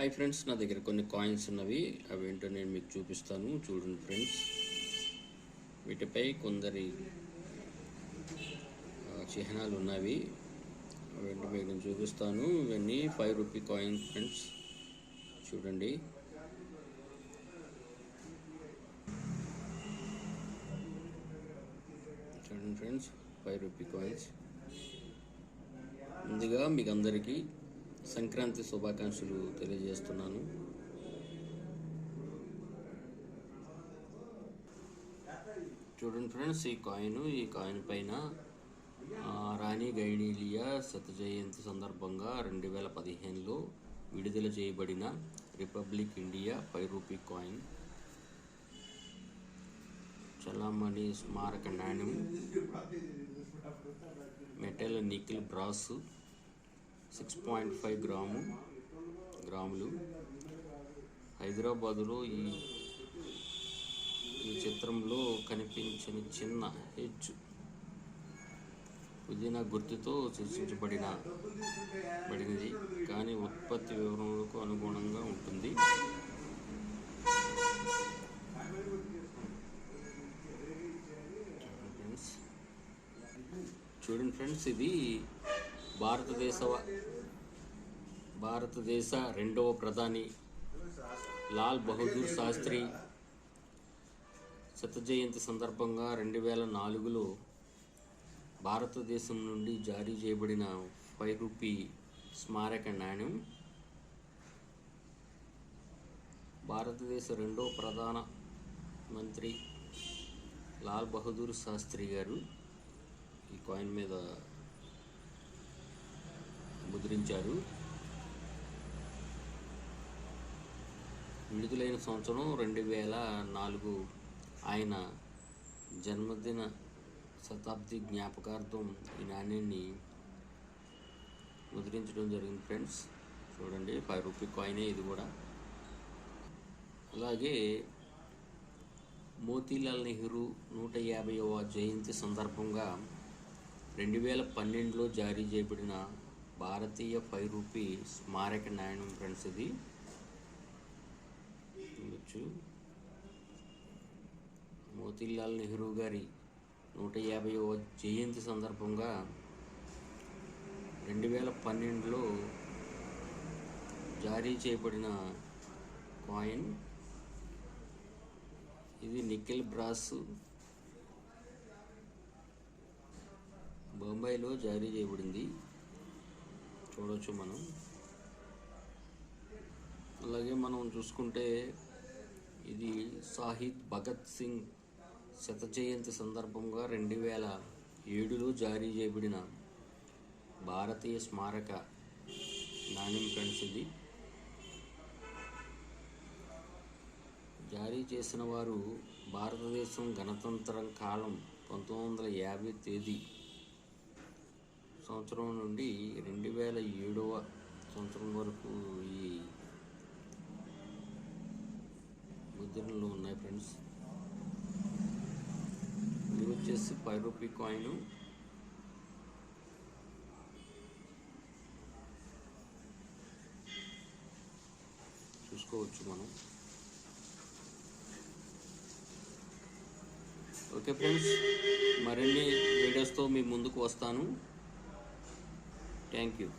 Hi friends నా దగ్గర కొన్ని కాయిన్స్ ఉన్నవి. అవి ఏంటో నేను మీకు చూపిస్తాను. చూడండి ఫ్రెండ్స్ వీటిపై కొందరి చిహ్నాలు ఉన్నవి. అవేంటో మీకు నేను చూపిస్తాను. ఇవన్నీ ఫైవ్ రూపీ కాయిన్ ఫ్రెండ్స్ చూడండి. చూడండి ఫ్రెండ్స్ ఫైవ్ రూపీ కాయిన్స్ ముందుగా మీకు అందరికీ సంక్రాంతి శుభాకాంక్షలు తెలియజేస్తున్నాను. చూడండి ఫ్రెండ్స్ ఈ కాయిన్ ఈ కాయిన్ పైన రాణి గైడీలియా శత జయంతి సందర్భంగా రెండు వేల పదిహేనులో విడుదల చేయబడిన republic India five rupee coin. చలామణి స్మారక నాణ్యం metal nickel brass six point five gram గ్రాములు. హైదరాబాదులో ఈ ఈ చిత్రంలో కనిపించిన చిన్న హెచ్ పుదీనా గుర్తుతో సూచించబడిన బడినది. కానీ ఉత్పత్తి వివరములకు అనుగుణంగా ఉంటుంది. చూడండి ఫ్రెండ్స్ ఇది భారతదేశ భారతదేశ రెండవ ప్రధాని లాల్ బహదూర్ శాస్త్రి శత జయంతి సందర్భంగా రెండు వేల నాలుగులో భారతదేశం నుండి జారీ చేయబడిన ఫైవ్ రూపీ స్మారక నాణ్యం భారతదేశ రెండవ ప్రధాన మంత్రి లాల్ బహదూర్ శాస్త్రి గారు ఈ కాయిన్ మీద ముద్రించారు. విడుదలైన సంవత్సరం రెండు వేల నాలుగు ఆయన జన్మదిన శతాబ్ది జ్ఞాపకార్థం ఈ నాణ్యాన్ని ముద్రించడం జరిగింది ఫ్రెండ్స్. చూడండి ఫైవ్ రూపీ కాయినే ఇది కూడా. అలాగే మోతీలాల్ నెహ్రూ నూట యాభైవ జయంతి సందర్భంగా రెండు వేల పన్నెండులో జారీ చేయబడిన భారతీయ ఫైవ్ రూపీ స్మారక నాణ్యం ఫ్రెండ్స్ ఇది. చూడొచ్చు. మోతీలాల్ నెహ్రూ గారి నూట యాభైవ జయంతి సందర్భంగా రెండు వేల పన్నెండులో జారీ చేయబడిన కాయిన్. ఇది నికెల్ బ్రాస్ బొంబాయిలో జారీ చేయబడింది. చూడవచ్చు మనం. అలాగే మనం చూసుకుంటే ఇది సాహిద్ భగత్ సింగ్ శత జయంతి సందర్భంగా రెండు వేల ఏడులో జారీ చేయబడిన భారతీయ స్మారక నాణ్యం ఫ్రెండ్స్ ఇది జారీ చేసిన వారు భారతదేశం గణతంత్రం కాలం పంతొమ్మిది వందల యాభై తేదీ సంవత్సరం నుండి రెండు వేల ఏడవ సంవత్సరం వరకు ఈ ముద్రణలు ఉన్నాయి ఫ్రెండ్స్. ఇది వచ్చేసి ఫైవ్ రూపీ కాయిన్. చూసుకోవచ్చు మనం. ఓకే ఫ్రెండ్స్ మరిన్ని వీడియోస్తో మీ ముందుకు వస్తాను. Thank you.